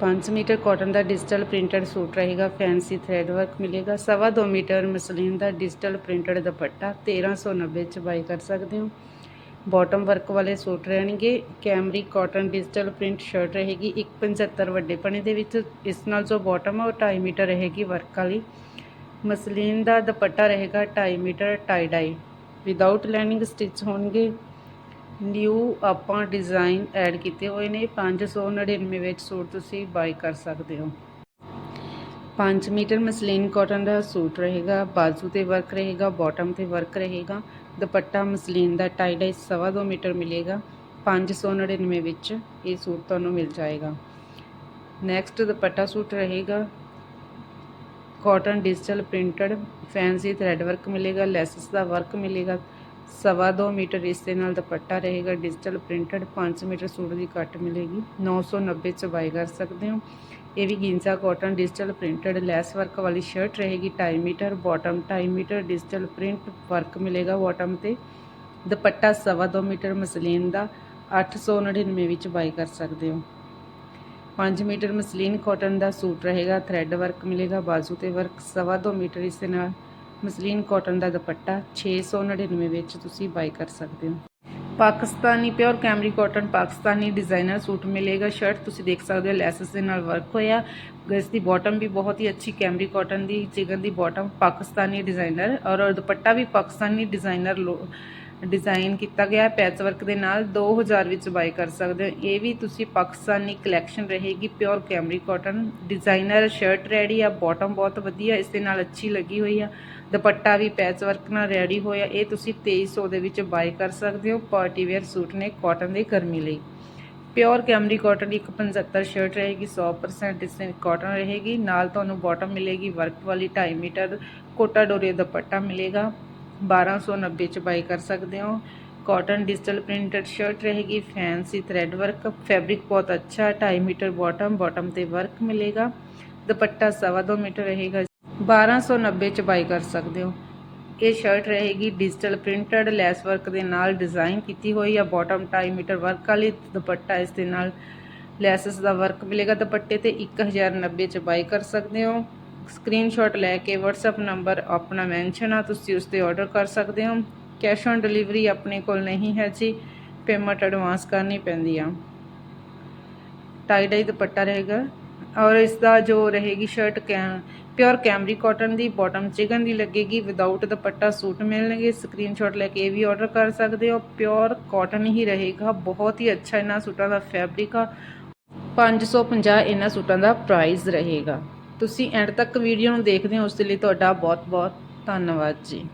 5 metre cotton ਦਾ digital printed suit ਰਹੇਗਾ, fancy thread work ਮਿਲੇਗਾ, ਸਵਾ ਦੋ ਮੀਟਰ ਮਸਲੀਨ ਦਾ ਡਿਜੀਟਲ ਪ੍ਰਿੰਟਡ ਦੁਪੱਟਾ 1390 ਚ ਬਾਈ ਕਰ ਸਕਦੇ ਹੋ। ਬਾਟਮ ਵਰਕ ਵਾਲੇ ਸੂਟ ਰਹਿਣਗੇ, ਕੈਮਰੀ ਕਾਟਨ ਡਿਜੀਟਲ ਪ੍ਰਿੰਟ ਸ਼ਰਟ ਰਹੇਗੀ 175 ਵੱਡੇ ਪਣੇ ਦੇ ਵਿੱਚ, ਇਸ ਨਾਲ ਜੋ ਬਾਟਮ ਹੈ ਉਹ 2.5 ਮੀਟਰ ਰਹੇਗੀ ਵਰਕ ਵਾਲੀ। ਮਸਲੀਨ ਦਾ ਦੁਪੱਟਾ ਰਹੇਗਾ 2.5 metre tie dye without lining stitch ਹੋਣਗੇ ਨਿਊ ਆਪਾਂ ਡਿਜ਼ਾਈਨ ਐਡ ਕੀਤੇ ਹੋਏ ਨੇ। 599 ਵਿੱਚ ਸੂਟ ਤੁਸੀਂ ਬਾਈ ਕਰ ਸਕਦੇ ਹੋ। 5 ਮੀਟਰ ਮਸਲੀਨ ਕਾਟਨ ਦਾ ਸੂਟ ਰਹੇਗਾ, ਬਾਜ਼ੂ ਤੇ ਵਰਕ ਰਹੇਗਾ ਬਾਟਮ ਤੇ ਵਰਕ ਰਹੇਗਾ। ਦੁਪੱਟਾ ਮਸਲੀਨ ਦਾ ਟਾਈ ਡਾਈ ਸਵਾ ਦੋ ਮੀਟਰ ਮਿਲੇਗਾ। 599 ਵਿੱਚ ਇਹ ਸੂਟ ਤੁਹਾਨੂੰ ਮਿਲ ਜਾਏਗਾ। ਨੈਕਸਟ ਦੁਪੱਟਾ ਸੂਟ ਰਹੇਗਾ। Cotton digital printed fancy thread work ਮਿਲੇਗਾ ਲੈਸਸ ਦਾ ਵਰਕ ਮਿਲੇਗਾ। ਸਵਾ ਦੋ ਮੀਟਰ ਇਸ ਦੇ ਨਾਲ ਦੁਪੱਟਾ ਰਹੇਗਾ ਡਿਜੀਟਲ ਪ੍ਰਿੰਟਡ 5 ਮੀਟਰ ਸੂਟ ਦੀ ਕੱਟ ਮਿਲੇਗੀ 990 ਚ ਬਾਈ ਕਰ ਸਕਦੇ ਹੋ। ਇਹ ਵੀ ਗਿੰਸਾ cotton digital printed lace work ਵਾਲੀ ਸ਼ਰਟ ਰਹੇਗੀ 2.5 metre bottom 2.5 metre digital print work ਮਿਲੇਗਾ ਬਾਟਮ ਤੇ। ਦੁਪੱਟਾ ਸਵਾ ਦੋ ਮੀਟਰ ਮਸਲੀਨ ਦਾ 899 ਵਿੱਚ ਬਾਈ ਕਰ ਸਕਦੇ ਹੋ। 5 ਮੀਟਰ ਮਸਲੀਨ ਕਾਟਨ ਦਾ ਸੂਟ ਰਹੇਗਾ ਥ੍ਰੈਡ ਵਰਕ ਮਿਲੇਗਾ, ਬਾਜ਼ੂ ਤੇ ਵਰਕ ਸਵਾ ਦੋ ਮੀਟਰ ਇਸ ਦੇ ਨਾਲ ਮਸਲੀਨ ਕਾਟਨ ਦਾ ਦੁਪੱਟਾ 699 ਵਿੱਚ ਤੁਸੀਂ ਬਾਈ ਕਰ ਸਕਦੇ ਹੋ। Pakistani pure Camry cotton Pakistani designer suit ਮਿਲੇਗਾ। ਸ਼ਰਟ ਤੁਸੀਂ ਦੇਖ ਸਕਦੇ ਹੋ, ਲੈਸਸ ਦੇ ਨਾਲ ਵਰਕ ਹੋਇਆ। ਇਸ ਦੀ ਬਾਟਮ ਵੀ ਬਹੁਤ ਹੀ ਅੱਛੀ ਕੈਮਰੀ ਕਾਟਨ ਦੀ ਚਿਕਨ ਦੀ ਬਾਟਮ ਪਾਕਿਸਤਾਨੀ ਡਿਜ਼ਾਈਨਰ ਔਰ ਦੁਪੱਟਾ ਵੀ ਪਾਕਿਸਤਾਨੀ ਡਿਜ਼ਾਈਨਰ ਡਿਜ਼ਾਈਨ ਕੀਤਾ ਗਿਆ ਪੈਚ ਵਰਕ ਦੇ ਨਾਲ 2000 ਵਿੱਚ ਬਾਈ ਕਰ ਸਕਦੇ ਹੋ। ਇਹ ਵੀ ਤੁਸੀਂ ਪਾਕਿਸਤਾਨੀ ਕਲੈਕਸ਼ਨ ਰਹੇਗੀ, pure Camry cotton. Designer shirt ready ਆ ਬਾਟਮ ਬਹੁਤ ਵਧੀਆ, ਇਸ ਦੇ ਨਾਲ ਅੱਛੀ ਲੱਗੀ ਹੋਈ ਆ। ਦੁਪੱਟਾ ਵੀ ਪੈਚ ਵਰਕ ਨਾਲ ਰੈਡੀ ਹੋਇਆ, ਇਹ ਤੁਸੀਂ 2300 ਦੇ ਵਿੱਚ ਬਾਈ ਕਰ ਸਕਦੇ ਹੋ, ਪਾਰਟੀ ਵੇਅਰ ਸੂਟ ਨੇ ਕਾਟਨ ਦੇ ਗਰਮੀ ਲਈ। ਪਿਓਰ ਕੈਮਰੀ ਕਾਟਨ ਦੀ 175 ਸ਼ਰਟ ਰਹੇਗੀ 100% ਇਸ ਦੇ ਕਾਟਨ ਰਹੇਗੀ। ਨਾਲ ਤੁਹਾਨੂੰ ਬਾਟਮ ਮਿਲੇਗੀ ਵਰਕ ਵਾਲੀ 2.5 ਮੀਟਰ, ਕੋਟਾ ਡੋਰੀ ਦੁਪੱਟਾ ਮਿਲੇਗਾ। 1290 ਚ ਬਾਈ ਕਰ ਸਕਦੇ ਹੋ। ਕਾਟਨ ਡਿਜੀਟਲ ਪ੍ਰਿੰਟਡ ਸ਼ਰਟ ਰਹੇਗੀ ਫੈਂਸੀ ਥ੍ਰੈਡ ਵਰਕ ਫੈਬਰਿਕ ਬਹੁਤ ਅੱਛਾ 2.5 ਮੀਟਰ ਬਾਟਮ ਬਾਟਮ ਤੇ ਵਰਕ ਮਿਲੇਗਾ। ਦੁਪੱਟਾ ਸਵਾ ਦੋ ਮੀਟਰ ਰਹੇਗਾ। 1290 ਚ ਬਾਈ ਕਰ ਸਕਦੇ ਹੋ। ਇਹ ਸ਼ਰਟ ਰਹੇਗੀ ਡਿਜੀਟਲ ਪ੍ਰਿੰਟਡ ਲੈਸ ਵਰਕ ਦੇ ਨਾਲ ਡਿਜ਼ਾਈਨ ਕੀਤੀ ਹੋਈ ਆ ਬਾਟਮ 2.5 ਮੀਟਰ ਵਰਕ ਵਾਲੀ, ਦੁਪੱਟਾ ਇਸ ਦੇ ਨਾਲ ਲੈਸਸ ਦਾ ਵਰਕ ਮਿਲੇਗਾ। ਦੁਪੱਟੇ ਤੇ 1090 ਚ ਬਾਈ ਕਰ ਸਕਦੇ ਹੋ। ਸਕਰੀਨਸ਼ਾਟ ਲੈ ਕੇ WhatsApp ਨੰਬਰ ਆਪਣਾ ਮੈਂਸ਼ਨ ਆ, ਤੁਸੀਂ ਉਸ ਤੇ ਆਰਡਰ ਕਰ ਸਕਦੇ ਹੋ। ਕੈਸ਼ ਔਨ ਡਿਲੀਵਰੀ ਆਪਣੇ ਕੋਲ ਨਹੀਂ ਹੈ ਜੀ ਪੇਮੈਂਟ ਐਡਵਾਂਸ ਕਰਨੀ ਪੈਂਦੀ ਆ। ਟਾਈ ਡਾਈ ਦੁਪੱਟਾ ਰਹੇਗਾ। ਔਰ ਇਸ ਦਾ ਜੋ ਰਹੇਗੀ ਸ਼ਰਟ ਪਿਓਰ ਕੈਮਰੀ ਕਾਟਨ ਦੀ ਬਾਟਮ ਚਿਕਨ ਦੀ ਲੱਗੇਗੀ। ਵਿਦਆਊਟ ਦੁਪੱਟਾ ਸੂਟ ਮਿਲਣਗੇ। ਸਕਰੀਨਸ਼ਾਟ ਲੈ ਕੇ ਇਹ ਵੀ ਆਰਡਰ ਕਰ ਸਕਦੇ ਹੋ। ਪਿਓਰ ਕਾਟਨ ਹੀ ਰਹੇਗਾ। ਬਹੁਤ ਹੀ ਅੱਛਾ ਇਹਨਾਂ ਸੂਟਾਂ ਦਾ ਫੈਬਰਿਕ ਆ। 550 ਇਹਨਾਂ ਸੂਟਾਂ ਦਾ ਪ੍ਰਾਈਸ ਰਹੇਗਾ। ਤੁਸੀਂ ਐਂਡ ਤੱਕ ਵੀਡੀਓ ਨੂੰ ਦੇਖਦੇ ਹੋ, ਉਸ ਦੇ ਲਈ ਤੁਹਾਡਾ ਬਹੁਤ ਬਹੁਤ ਧੰਨਵਾਦ ਜੀ।